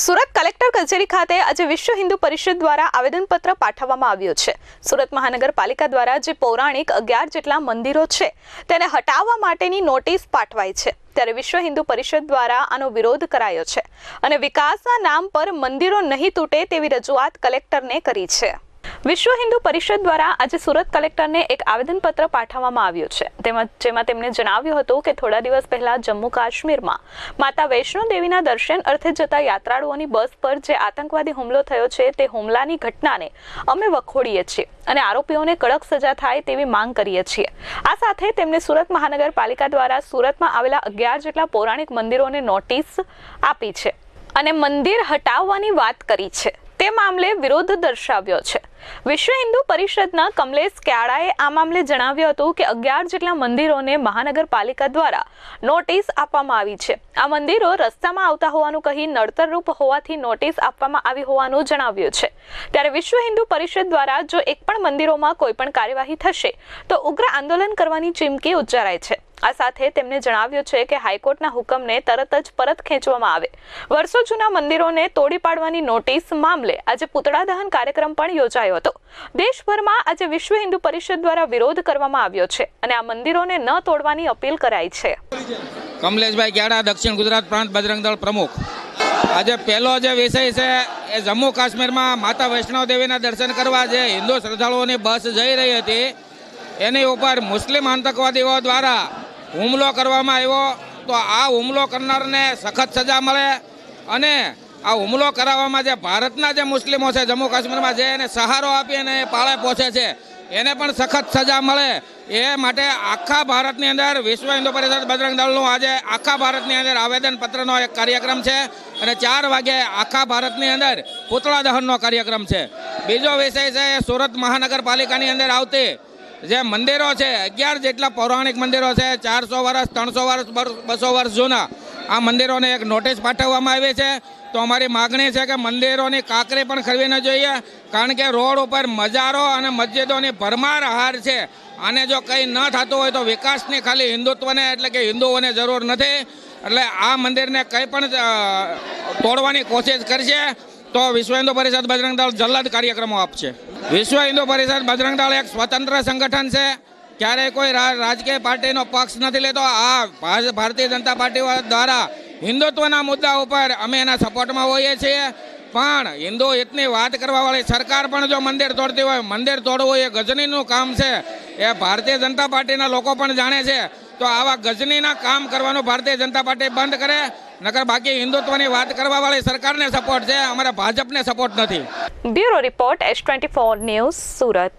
Surat collector કચેરી ખાતે આજે વિશ્વ હિન્દુ પરિષદ દ્વારા આવેદનપત્ર પાઠવવામાં આવ્યું છે. સુરત મહાનગરપાલિકા દ્વારા જે પૌરાણિક અગિયાર જેટલા મંદિરો છે, તેને હટાવવા માટેની નોટિસ પાઠવાઈ છે. ત્યારે વિશ્વ હિન્દુ પરિષદ દ્વારા આનો વિરોધ કરાયો છે અને વિકાસના નામ પર મંદિરો નહીં તૂટે તેવી રજૂઆત કલેક્ટરને કરી છે. વિશ્વ હિન્દુ પરિષદ દ્વારા આજે સુરત કલેક્ટરને એક આવેદનપત્ર પાઠવવામાં આવ્યું છે. તેમાં જેમાં તેમણે જણાવ્યું હતું કે થોડા દિવસ પહેલા જમ્મુ કાશ્મીરમાં માતા વૈષ્ણો દેવીના દર્શન અર્થે જતા યાત્રાળુઓની બસ પર જે આતંકવાદી હુમલો થયો છે તે હુમલાની ઘટનાને અમે વખોડીએ છીએ અને આરોપીઓને કડક સજા થાય તેવી માંગ કરીએ છીએ. આ સાથે તેમણે સુરત મહાનગરપાલિકા દ્વારા સુરતમાં આવેલા અગિયાર જેટલા પૌરાણિક મંદિરોને નોટિસ આપી છે અને મંદિર હટાવવાની વાત કરી છે. તે મામલે વિરોધ દર્શાવ્યો છે. વિશ્વ હિન્દુ પરિષદના કમલેશ ક્યાળાએ આ મામલે જણાવ્યું હતું કે અગિયાર જેટલા મંદિરોને મહાનગરપાલિકા દ્વારા નોટિસ આપવામાં આવી છે. આ મંદિરો રસ્તામાં આવતા હોવાનું કહી નડતરરૂપ હોવાથી નોટિસ આપવામાં આવી હોવાનું જણાવ્યું છે. ત્યારે વિશ્વ હિન્દુ પરિષદ દ્વારા જો એક પણ મંદિરોમાં કોઈ પણ કાર્યવાહી થશે, તો ઉગ્ર આંદોલન કરવાની ચીમકી ઉચ્ચારાય છે. આ સાથે તેમણે જણાવ્યું છે કે હાઈકોર્ટના હુકમને તરત જ પરત ખેંચવામાં આવે. વર્ષો જૂના મંદિરોને તોડી પાડવાની નોટિસ મામલે આજે પૂતળા દહન કાર્યક્રમ પણ યોજાયો હતો. દેશભરમાં આજે વિશ્વ હિન્દુ પરિષદ દ્વારા વિરોધ કરવામાં આવ્યો છે અને આ મંદિરોને ન તોડવાની અપીલ કરાઈ છે. કમલેશભાઈ ગ્યાડા દક્ષિણ ગુજરાત પ્રાંત બજરંગ દળ પ્રમુખ? આજે પહેલો જે વિષય છે એ જમ્મુ કાશ્મીરમાં માતા વૈષ્ણવ દેવીના દર્શન કરવા જે હિન્દુ શ્રદ્ધાળુઓની બસ જઈ રહી હતી, એની ઉપર મુસ્લિમ આતંકવાદીઓ દ્વારા હુમલો કરવામાં આવ્યો, તો આ હુમલો કરનારને સખત સજા મળે અને આ હુમલો કરાવવામાં જે ભારતના જે મુસ્લિમો છે, જમ્મુ કાશ્મીરમાં જે એને સહારો આપી અને એ પાળે પહોંચે છે, એને પણ સખત સજા મળે. એ માટે આખા ભારતની અંદર વિશ્વ હિન્દુ પરિષદ બજરંગ દળનું આજે આખા ભારતની અંદર આવેદનપત્રનો એક કાર્યક્રમ છે અને ચાર વાગે આખા ભારતની અંદર પૂતળા દહનનો કાર્યક્રમ છે. બીજો વિષય છે સુરત મહાનગરપાલિકાની અંદર આવતી જે મંદિરો છે, અગિયાર જેટલા પૌરાણિક મંદિરો છે, ચારસો વર્ષ, ત્રણસો વર્ષ બસો વર્ષ જૂના, આ મંદિરોને એક નોટિસ પાઠવવામાં આવી છે. તો અમારી માગણી છે કે મંદિરોની કાંકરી પણ ખરવી ન જોઈએ, કારણ કે રોડ ઉપર મજારો અને મસ્જિદોની ભરમાર હાર છે. આને જો કંઈ ન થતું હોય તો વિકાસની ખાલી હિન્દુત્વને, એટલે કે હિન્દુઓને જરૂર નથી. એટલે આ મંદિરને કંઈ પણ તોડવાની કોશિશ કરશે. તો વિશ્વ હિન્દુ પરિષદ બજરંગ દળ જલ્દ કાર્યક્રમો આપશે. વિશ્વ હિન્દુ પરિષદ બજરંગ દળ એક સ્વતંત્ર સંગઠન છે. ક્યારેય કોઈ રાજકીય પાર્ટીનો પક્ષ નથી લેતો. આ ભારતીય જનતા પાર્ટી દ્વારા હિન્દુત્વના મુદ્દા ઉપર અમે એના સપોર્ટમાં હોઈએ છીએ. પણ હિન્દુ હિતની વાત કરવાવાળી સરકાર પણ જો મંદિર તોડતી હોય, મંદિર તોડવું એ ગજનીનું કામ છે. એ ભારતીય જનતા પાર્ટીના લોકો પણ જાણે છે. તો આવા ગજનીના કામ કરવાનું ભારતીય જનતા પાર્ટી બંધ કરે. નકર બાકી હિન્દુત્વની વાત કરવાવાળી સરકારને સપોર્ટ છે, અમારા ભાજપને સપોર્ટ નથી. Bureau report S twenty four news Surat.